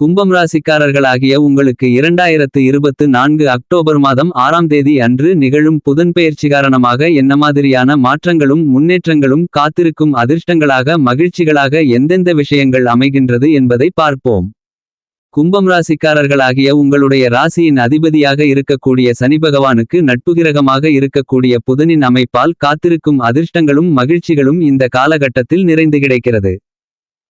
கும்பம் ராசிக்காரர்களாகிய உங்களுக்கு இரண்டாயிரத்து இருபத்து நான்கு அக்டோபர் மாதம் ஆறாம் தேதி அன்று நிகழும் புதன்பெயர்ச்சி காரணமாக என்ன மாதிரியான மாற்றங்களும் முன்னேற்றங்களும் காத்திருக்கும் அதிர்ஷ்டங்களாக மகிழ்ச்சிகளாக எந்தெந்த விஷயங்கள் அமைகின்றது என்பதை பார்ப்போம். கும்பம் ராசிக்காரர்களாகிய உங்களுடைய ராசியின் அதிபதியாக இருக்கக்கூடிய சனி பகவானுக்கு நட்புகிரகமாக இருக்கக்கூடிய புதனின் அமைப்பால் காத்திருக்கும் அதிர்ஷ்டங்களும் மகிழ்ச்சிகளும் இந்த காலகட்டத்தில் நிறைந்து கிடைக்கிறது.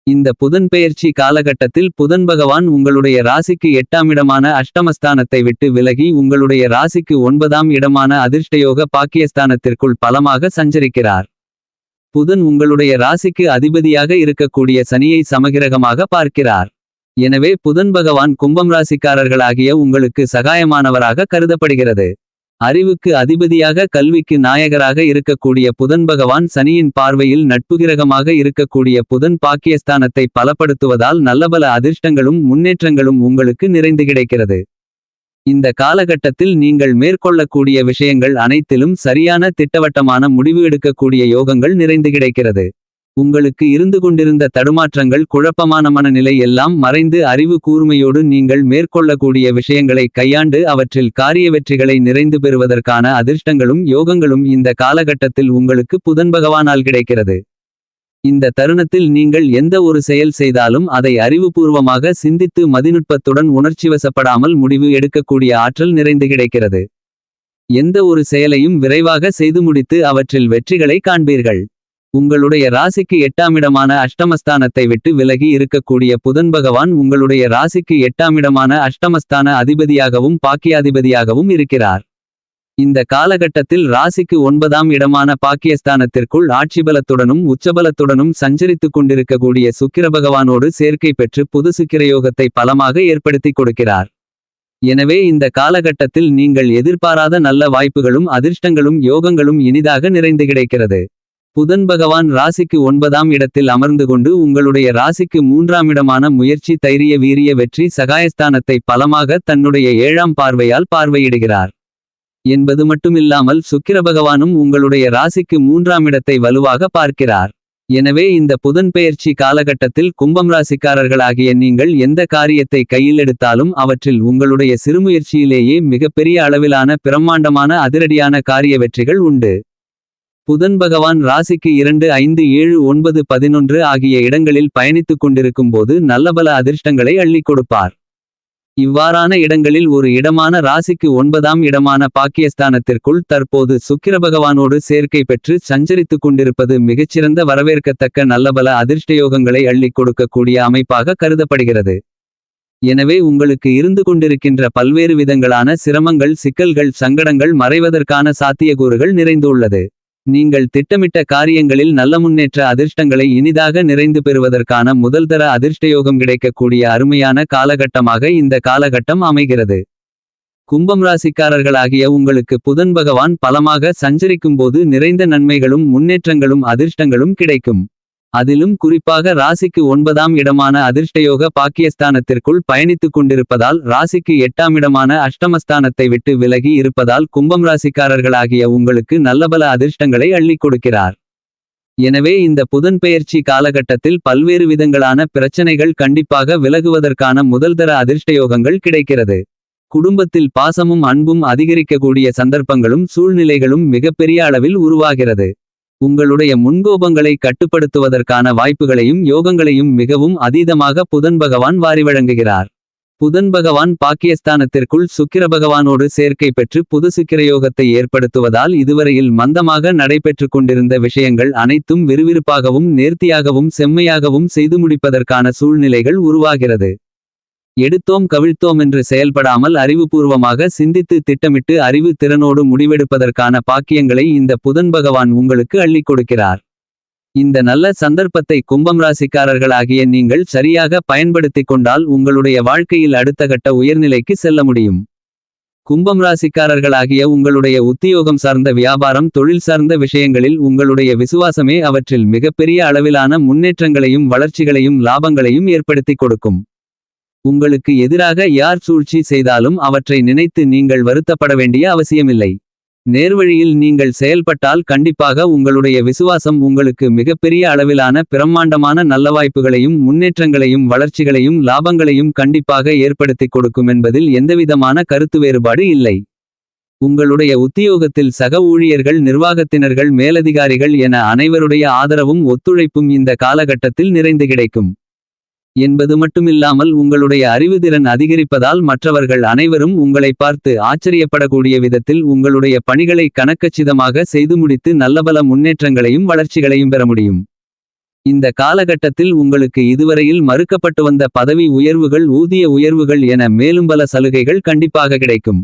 இந்த புதன் பெயர்ச்சி காலகட்டத்தில் புதன் பகவான் உங்களுடைய ராசிக்கு எட்டாம் இடமான அஷ்டமஸ்தானத்தை விட்டு விலகி உங்களுடைய ராசிக்கு ஒன்பதாம் இடமான அதிர்ஷ்டயோக பாக்கியஸ்தானத்திற்குள் பலமாக சஞ்சரிக்கிறார். புதன் உங்களுடைய ராசிக்கு அதிபதியாக இருக்கக்கூடிய சனியை சமகிரகமாக பார்க்கிறார். எனவே புதன் பகவான் கும்பம் ராசிக்காரர்களாகிய உங்களுக்கு சகாயமானவராக கருதப்படுகிறது. அறிவுக்கு அதிபதியாக கல்விக்கு நாயகராக இருக்கக்கூடிய புதன் பகவான் சனியின் பார்வையில் நட்புகிரகமாக இருக்கக்கூடிய புதன் பாக்கியஸ்தானத்தை பலப்படுத்துவதால் நல்லபல அதிர்ஷ்டங்களும் முன்னேற்றங்களும் உங்களுக்கு நிறைந்து கிடைக்கிறது. இந்த காலகட்டத்தில் நீங்கள் மேற்கொள்ளக்கூடிய விஷயங்கள் அனைத்திலும் சரியான திட்டவட்டமான முடிவு எடுக்கக்கூடிய யோகங்கள் நிறைந்து கிடைக்கிறது. உங்களுக்கு இருந்து கொண்டிருந்த தடுமாற்றங்கள் குழப்பமான மனநிலை எல்லாம் மறைந்து அறிவு கூர்மையோடு நீங்கள் மேற்கொள்ளக்கூடிய விஷயங்களை கையாண்டு அவற்றில் காரிய வெற்றிகளை நிறைந்து பெறுவதற்கான அதிர்ஷ்டங்களும் யோகங்களும் இந்த காலகட்டத்தில் உங்களுக்கு புதன் பகவானால் கிடைக்கிறது. இந்த தருணத்தில் நீங்கள் எந்த ஒரு செயல் செய்தாலும் அதை அறிவுபூர்வமாக சிந்தித்து மதிநுட்பத்துடன் உணர்ச்சிவசப்படாமல் முடிவு எடுக்கக்கூடிய ஆற்றல் நிறைந்து கிடைக்கிறது. எந்த ஒரு செயலையும் விரைவாக செய்து முடித்து அவற்றில் வெற்றிகளை காண்பீர்கள். உங்களுடைய ராசிக்கு எட்டாமிடமான அஷ்டமஸ்தானத்தை விட்டு விலகி இருக்கக்கூடிய புதன் பகவான் உங்களுடைய ராசிக்கு எட்டாமிடமான அஷ்டமஸ்தான அதிபதியாகவும் பாக்கியாதிபதியாகவும் இருக்கிறார். இந்த காலகட்டத்தில் ராசிக்கு ஒன்பதாம் இடமான பாக்கியஸ்தானத்திற்குள் ஆட்சிபலத்துடனும் உச்சபலத்துடனும் சஞ்சரித்துக் கொண்டிருக்கக்கூடிய சுக்கிர பகவானோடு சேர்க்கை பெற்று புது சுக்கிரயோகத்தை பலமாக ஏற்படுத்திக் கொடுக்கிறார். எனவே இந்த காலகட்டத்தில் நீங்கள் எதிர்பாராத நல்ல வாய்ப்புகளும் அதிர்ஷ்டங்களும் யோகங்களும் இனிதாக நிறைந்து கிடைக்கிறது. புதன் பகவான் ராசிக்கு ஒன்பதாம் இடத்தில் அமர்ந்து கொண்டு உங்களுடைய ராசிக்கு மூன்றாம் இடமான முயற்சி தைரிய வீரிய வெற்றி சகாயஸ்தானத்தை பலமாக தன்னுடைய ஏழாம் பார்வையால் பார்வையிடுகிறார். என்பது மட்டுமில்லாமல் சுக்கிர பகவானும் உங்களுடைய ராசிக்கு மூன்றாம் இடத்தை வலுவாக பார்க்கிறார். எனவே இந்த புதன் பெயர்ச்சி காலகட்டத்தில் கும்பம் ராசிக்காரர்களாகிய நீங்கள் எந்த காரியத்தை கையில் எடுத்தாலும் அவற்றில் உங்களுடைய சிறுமுயற்சியிலேயே மிகப்பெரிய அளவிலான பிரம்மாண்டமான அதிரடியான காரிய வெற்றிகள் உண்டு. புதன் பகவான் ராசிக்கு இரண்டு ஐந்து ஏழு ஒன்பது பதினொன்று ஆகிய இடங்களில் பயணித்துக் கொண்டிருக்கும் போது நல்லபல அதிர்ஷ்டங்களை அள்ளிக் கொடுப்பார். இவ்வாறான இடங்களில் ஒரு இடமான ராசிக்கு ஒன்பதாம் இடமான பாக்கியஸ்தானத்திற்குள் தற்போது சுக்கிர பகவானோடு சேர்க்கை பெற்று சஞ்சரித்துக் கொண்டிருப்பது மிகச்சிறந்த வரவேற்கத்தக்க நல்லபல அதிர்ஷ்டயோகங்களை அள்ளிக் கொடுக்கக்கூடிய அமைப்பாக கருதப்படுகிறது. எனவே உங்களுக்கு இருந்து கொண்டிருக்கின்ற பல்வேறு விதங்களான சிரமங்கள் சிக்கல்கள் சங்கடங்கள் மறைவதற்கான சாத்தியக்கூறுகள் நிறைந்துள்ளது. நீங்கள் திட்டமிட்ட காரியங்களில் நல்ல முன்னேற்ற அதிர்ஷ்டங்களை இனிதாக நிறைந்து பெறுவதற்கான முதல்தர அதிர்ஷ்டயோகம் கிடைக்கக்கூடிய அருமையான காலகட்டமாக இந்த காலகட்டம் அமைகிறது. கும்பம் ராசிக்காரர்களாகிய உங்களுக்கு புதன் பகவான் பலமாக சஞ்சரிக்கும்போது நிறைந்த நன்மைகளும் முன்னேற்றங்களும் அதிர்ஷ்டங்களும் கிடைக்கும். அதிலும் குறிப்பாக ராசிக்கு ஒன்பதாம் இடமான அதிர்ஷ்டயோக பாக்கியஸ்தானத்திற்குள் பயணித்துக் கொண்டிருப்பதால் ராசிக்கு எட்டாம் இடமான அஷ்டமஸ்தானத்தை விட்டு விலகி இருப்பதால் கும்பம் ராசிக்காரர்களாகிய உங்களுக்கு நல்லபல அதிர்ஷ்டங்களை அள்ளிக் கொடுக்கிறார். எனவே இந்த புதன் பெயர்ச்சி காலகட்டத்தில் பல்வேறு விதங்களான பிரச்சனைகள் கண்டிப்பாக விலகுவதற்கான முதல்தர அதிர்ஷ்டயோகங்கள் கிடைக்கிறது. குடும்பத்தில் பாசமும் அன்பும் அதிகரிக்கக்கூடிய சந்தர்ப்பங்களும் சூழ்நிலைகளும் மிகப்பெரிய அளவில் உருவாகிறது. உங்களுடைய முன்கோபங்களை கட்டுப்படுத்துவதற்கான வாய்ப்புகளையும் யோகங்களையும் மிகவும் அதீதமாக புதன் பகவான் வாரி வழங்குகிறார். புதன் பகவான் பாக்கியஸ்தானத்திற்குள் சுக்கிர பகவானோடு சேர்க்கை பெற்று புது சுக்கிரயோகத்தை ஏற்படுத்துவதால் இதுவரையில் மந்தமாக நடைபெற்று கொண்டிருந்த விஷயங்கள் அனைத்தும் விறுவிறுப்பாகவும் நேர்த்தியாகவும் செம்மையாகவும் செய்து முடிப்பதற்கான சூழ்நிலைகள் உருவாகிறது. எடுத்தோம் கவிழ்த்தோம் என்று செயல்படாமல் அறிவுபூர்வமாக சிந்தித்து திட்டமிட்டு அறிவு திறனோடு முடிவெடுப்பதற்கான பாக்கியங்களை இந்த புதன் பகவான் உங்களுக்கு அள்ளிக் கொடுக்கிறார். இந்த நல்ல சந்தர்ப்பத்தை கும்பம் ராசிக்காரர்களாகிய நீங்கள் சரியாக பயன்படுத்திக் கொண்டால் உங்களுடைய வாழ்க்கையில் அடுத்த கட்ட உயர்நிலைக்கு செல்ல முடியும். கும்பம் ராசிக்காரர்களாகிய உங்களுடைய உத்தியோகம் சார்ந்த வியாபாரம் தொழில் சார்ந்த விஷயங்களில் உங்களுடைய விசுவாசமே அவற்றில் மிகப்பெரிய அளவிலான முன்னேற்றங்களையும் வளர்ச்சிகளையும் லாபங்களையும் ஏற்படுத்திக் கொடுக்கும். உங்களுக்கு எதிராக யார் சூழ்ச்சி செய்தாலும் அவற்றை நினைத்து நீங்கள் வருத்தப்பட வேண்டிய அவசியமில்லை. நேர்வழியில் நீங்கள் செயல்பட்டால் கண்டிப்பாக உங்களுடைய விசுவாசம் உங்களுக்கு மிகப்பெரிய அளவிலான பிரம்மாண்டமான நல்ல வாய்ப்புகளையும் முன்னேற்றங்களையும் வளர்ச்சிகளையும் லாபங்களையும் கண்டிப்பாக ஏற்படுத்திக் கொடுக்கும் என்பதில் எந்தவிதமான கருத்து வேறுபாடு இல்லை. உங்களுடைய உத்தியோகத்தில் சக ஊழியர்கள் நிர்வாகத்தினர்கள் மேலதிகாரிகள் என அனைவருடைய ஆதரவும் ஒத்துழைப்பும் இந்த காலகட்டத்தில் நிறைந்து கிடைக்கும். என்பது மட்டுமில்லாமல் உங்களுடைய அறிவுதிறன் அதிகரிப்பதால் மற்றவர்கள் அனைவரும் உங்களை பார்த்து ஆச்சரியப்படக்கூடிய விதத்தில் உங்களுடைய பணிகளை கணக்கச்சிதமாக செய்து முடித்து நல்லபல முன்னேற்றங்களையும் வளர்ச்சிகளையும் பெற முடியும். இந்த காலகட்டத்தில் உங்களுக்கு இதுவரையில் மறுக்கப்பட்டு வந்த பதவி உயர்வுகள் ஊதிய உயர்வுகள் என மேலும் பல சலுகைகள் கண்டிப்பாக கிடைக்கும்.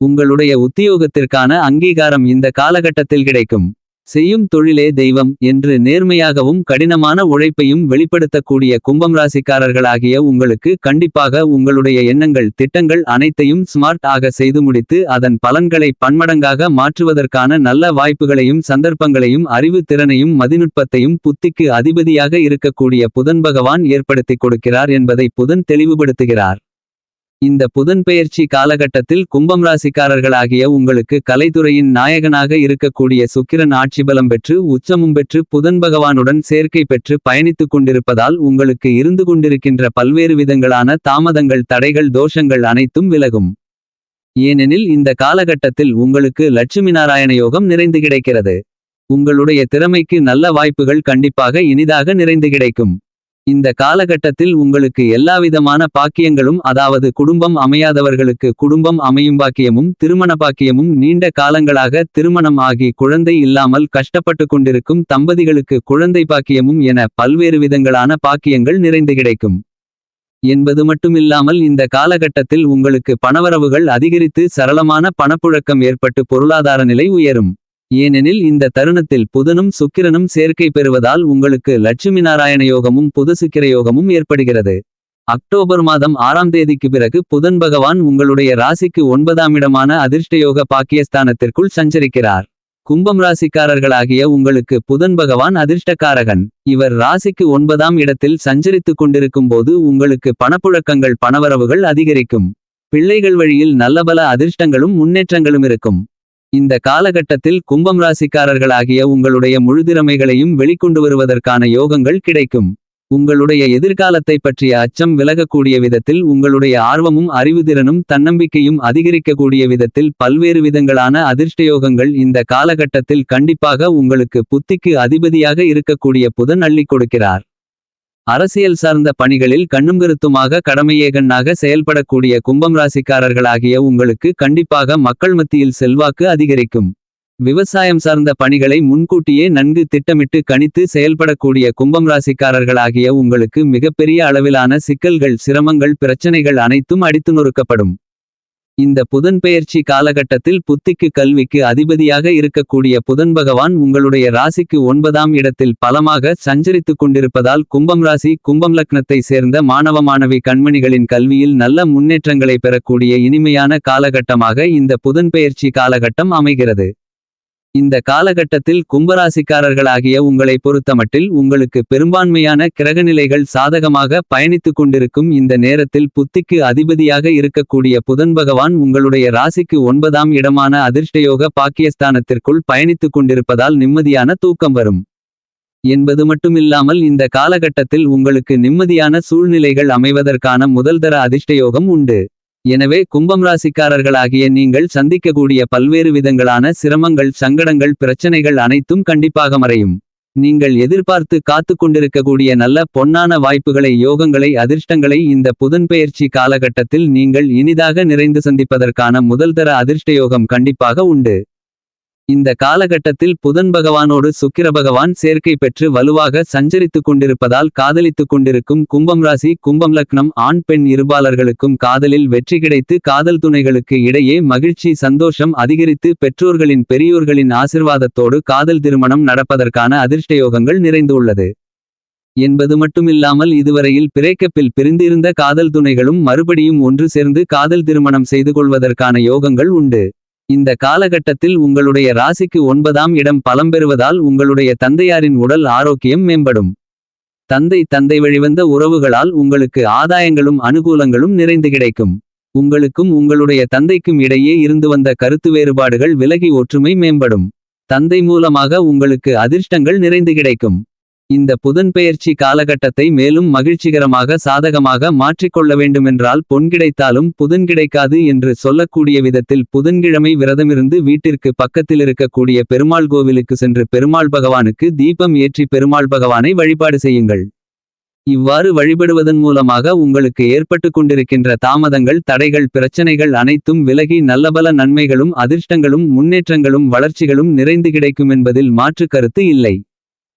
உங்களுடைய உத்தியோகத்திற்கான அங்கீகாரம் இந்த காலகட்டத்தில் கிடைக்கும். செய்யும் தொழிலே தெய்வம் என்று நேர்மையாகவும் கடினமான உழைப்பையும் வெளிப்படுத்தக்கூடிய கும்பம் ராசிக்காரர்களாகிய உங்களுக்கு கண்டிப்பாக உங்களுடைய எண்ணங்கள் திட்டங்கள் அனைத்தையும் ஸ்மார்ட் ஆக செய்து முடித்து அதன் பலன்களை பன்மடங்காக மாற்றுவதற்கான நல்ல வாய்ப்புகளையும் சந்தர்ப்பங்களையும் அறிவு திறனையும் மதிநுட்பத்தையும் புத்திக்கு அதிபதியாக இருக்கக்கூடிய புதன் பகவான் ஏற்படுத்திக் கொடுக்கிறார் என்பதை புதன் தெளிவுபடுத்துகிறார். இந்த புதன் பெயர்ச்சி காலகட்டத்தில் கும்பம் ராசிக்காரர்களாகிய உங்களுக்கு கலைத்துறையின் நாயகனாக இருக்கக்கூடிய சுக்கிரன் ஆட்சி பலம் பெற்று உச்சமும் பெற்று புதன் பகவானுடன் சேர்க்கை பெற்று பயணித்துக் கொண்டிருப்பதால் உங்களுக்கு இருந்து கொண்டிருக்கின்ற பல்வேறு விதங்களான தாமதங்கள் தடைகள் தோஷங்கள் அனைத்தும் விலகும். ஏனெனில் இந்த காலகட்டத்தில் உங்களுக்கு லட்சுமி நாராயண யோகம் நிறைந்து கிடைக்கிறது. உங்களுடைய திறமைக்கு நல்ல வாய்ப்புகள் கண்டிப்பாக இனிதாக நிறைந்து கிடைக்கும். இந்த காலகட்டத்தில் உங்களுக்கு எல்லாவிதமான பாக்கியங்களும் அதாவது குடும்பம் அமையாதவர்களுக்கு குடும்பம் அமையும் பாக்கியமும் திருமண பாக்கியமும் நீண்ட காலங்களாக திருமணம் ஆகி குழந்தை இல்லாமல் கஷ்டப்பட்டு கொண்டிருக்கும் தம்பதிகளுக்கு குழந்தை பாக்கியமும் என பல்வேறு விதங்களான பாக்கியங்கள் நிறைந்து கிடைக்கும். என்பது மட்டுமில்லாமல் இந்த காலகட்டத்தில் உங்களுக்கு பணவரவுகள் அதிகரித்து சரளமான பணப்புழக்கம் ஏற்பட்டு பொருளாதார நிலை உயரும். ஏனெனில் இந்த தருணத்தில் புதனும் சுக்கிரனும் சேர்க்கை பெறுவதால் உங்களுக்கு லட்சுமி நாராயண யோகமும் புதசுக்கிர யோகமும் ஏற்படுகிறது. அக்டோபர் மாதம் ஆறாம் தேதிக்கு பிறகு புதன் பகவான் உங்களுடைய ராசிக்கு ஒன்பதாம் இடமான அதிர்ஷ்டயோக பாக்கியஸ்தானத்திற்குள் சஞ்சரிக்கிறார். கும்பம் ராசிக்காரர்களாகிய உங்களுக்கு புதன் பகவான் அதிர்ஷ்டக்காரகன். இவர் ராசிக்கு ஒன்பதாம் இடத்தில் சஞ்சரித்துக் கொண்டிருக்கும் போது உங்களுக்கு பணப்புழக்கங்கள் பணவரவுகள் அதிகரிக்கும். பிள்ளைகள் வழியில் நல்லபல அதிர்ஷ்டங்களும் முன்னேற்றங்களும் இருக்கும். இந்த காலகட்டத்தில் கும்பம் ராசிக்காரர்களாகிய உங்களுடைய முழுதிறமைகளையும் வெளிக்கொண்டு வருவதற்கான யோகங்கள் கிடைக்கும். உங்களுடைய எதிர்காலத்தை பற்றிய அச்சம் விலகக்கூடிய விதத்தில் உங்களுடைய ஆர்வமும் அறிவுதிறனும் தன்னம்பிக்கையும் அதிகரிக்கக்கூடிய விதத்தில் பல்வேறு விதங்களான அதிர்ஷ்டயோகங்கள் இந்த காலகட்டத்தில் கண்டிப்பாக உங்களுக்கு புத்திக்கு அதிபதியாக இருக்கக்கூடிய புதன் அள்ளிக் கொடுக்கிறார். அரசியல் சார்ந்த பணிகளில் கண்ணும் கருத்துமாக கடமையேகண்ணாக செயல்படக்கூடிய கும்பம் ராசிக்காரர்களாகிய உங்களுக்கு கண்டிப்பாக மக்கள் மத்தியில் செல்வாக்கு அதிகரிக்கும். விவசாயம் சார்ந்த பணிகளை முன்கூட்டியே நன்கு திட்டமிட்டு கணித்து செயல்படக்கூடிய கும்பம் ராசிக்காரர்களாகிய உங்களுக்கு மிகப்பெரிய அளவிலான சிக்கல்கள் சிரமங்கள் பிரச்சனைகள் அனைத்தும் அடித்து நொறுக்கப்படும். இந்த புதன் பெயர்ச்சி காலகட்டத்தில் புத்திக்கு கல்விக்கு அதிபதியாக இருக்கக்கூடிய புதன் பகவான் உங்களுடைய ராசிக்கு ஒன்பதாம் இடத்தில் பலமாக சஞ்சரித்துக் கொண்டிருப்பதால் கும்பம் ராசி கும்பம் லக்னத்தை சேர்ந்த மாணவ மாணவி கண்மணிகளின் கல்வியில் நல்ல முன்னேற்றங்களை பெறக்கூடிய இனிமையான காலகட்டமாக இந்த புதன் பெயர்ச்சி காலகட்டம் அமைகிறது. இந்த காலகட்டத்தில் கும்பராசிக்காரர்களாகிய உங்களை பொறுத்தமட்டில் உங்களுக்கு பெரும்பான்மையான கிரகநிலைகள் சாதகமாக பயணித்துக் கொண்டிருக்கும் இந்த நேரத்தில் புத்திக்கு அதிபதியாக இருக்கக்கூடிய புதன் பகவான் உங்களுடைய ராசிக்கு ஒன்பதாம் இடமான அதிர்ஷ்டயோக பாக்கியஸ்தானத்திற்குள் பயணித்துக் கொண்டிருப்பதால் நிம்மதியான தூக்கம் வரும். என்பது மட்டுமில்லாமல் இந்த காலகட்டத்தில் உங்களுக்கு நிம்மதியான சூழ்நிலைகள் அமைவதற்கான முதல்தர அதிர்ஷ்டயோகம் உண்டு. எனவே கும்பம் ராசிக்காரர்களாகிய நீங்கள் சந்திக்கக்கூடிய பல்வேறு விதங்களான சிரமங்கள் சங்கடங்கள் பிரச்சனைகள் அனைத்தும் கண்டிப்பாக மறையும். நீங்கள் எதிர்பார்த்து காத்து கொண்டிருக்கக்கூடிய நல்ல பொன்னான வாய்ப்புகளை யோகங்களை அதிர்ஷ்டங்களை இந்த புதன்பெயர்ச்சி காலகட்டத்தில் நீங்கள் இனிதாக நிறைந்து சந்திப்பதற்கான முதல்தர அதிர்ஷ்டயோகம் கண்டிப்பாக உண்டு. இந்த காலகட்டத்தில் புதன் பகவானோடு சுக்கிர பகவான் சேர்க்கை பெற்று வலுவாக சஞ்சரித்துக் கொண்டிருப்பதால் காதலித்துக் கொண்டிருக்கும் கும்பம் ராசி கும்பம் லக்னம் ஆண் பெண் இருபாளர்களுக்கும் காதலில் வெற்றி கிடைத்து காதல் துணைகளுக்கு இடையே மகிழ்ச்சி சந்தோஷம் அதிகரித்து பெற்றோர்களின் பெரியோர்களின் ஆசிர்வாதத்தோடு காதல் திருமணம் நடப்பதற்கான அதிர்ஷ்டயோகங்கள் நிறைந்துள்ளது என்பது மட்டுமில்லாமல் இதுவரையில் பிரேக்கப்பில் பிரிந்திருந்த காதல் துணைகளும் மறுபடியும் ஒன்று சேர்ந்து காதல் திருமணம் செய்து கொள்வதற்கான யோகங்கள் உண்டு. இந்த காலகட்டத்தில் உங்களுடைய ராசிக்கு ஒன்பதாம் இடம் பலம் பெறுவதால் உங்களுடைய தந்தையாரின் உடல் ஆரோக்கியம் மேம்படும் தந்தை தந்தை வழிவந்த உறவுகளால் உங்களுக்கு ஆதாயங்களும் அனுகூலங்களும் நிறைந்து கிடைக்கும் உங்களுக்கும் உங்களுடைய தந்தைக்கும் இடையே இருந்து வந்த கருத்து வேறுபாடுகள் விலகி ஒற்றுமை மேம்படும். தந்தை மூலமாக உங்களுக்கு அதிர்ஷ்டங்கள் நிறைந்து கிடைக்கும். இந்த புதன்பெயர்ச்சி காலகட்டத்தை மேலும் மகிழ்ச்சிகரமாக சாதகமாக மாற்றிக்கொள்ள வேண்டுமென்றால் பொன் கிடைத்தாலும் புதன் கிடைக்காது என்று சொல்லக்கூடிய விதத்தில் புதன்கிழமை விரதமிருந்து வீட்டிற்கு பக்கத்திலிருக்கக்கூடிய பெருமாள் கோவிலுக்கு சென்று பெருமாள் பகவானுக்கு தீபம் ஏற்றி பெருமாள் பகவானை வழிபாடு செய்யுங்கள். இவ்வாறு வழிபடுவதன் மூலமாக உங்களுக்கு ஏற்பட்டு கொண்டிருக்கின்ற தாமதங்கள் தடைகள் பிரச்சனைகள் அனைத்தும் விலகி நல்லபல நன்மைகளும் அதிர்ஷ்டங்களும் முன்னேற்றங்களும் வளர்ச்சிகளும் நிறைந்து கிடைக்கும் என்பதில் மாற்று கருத்து இல்லை.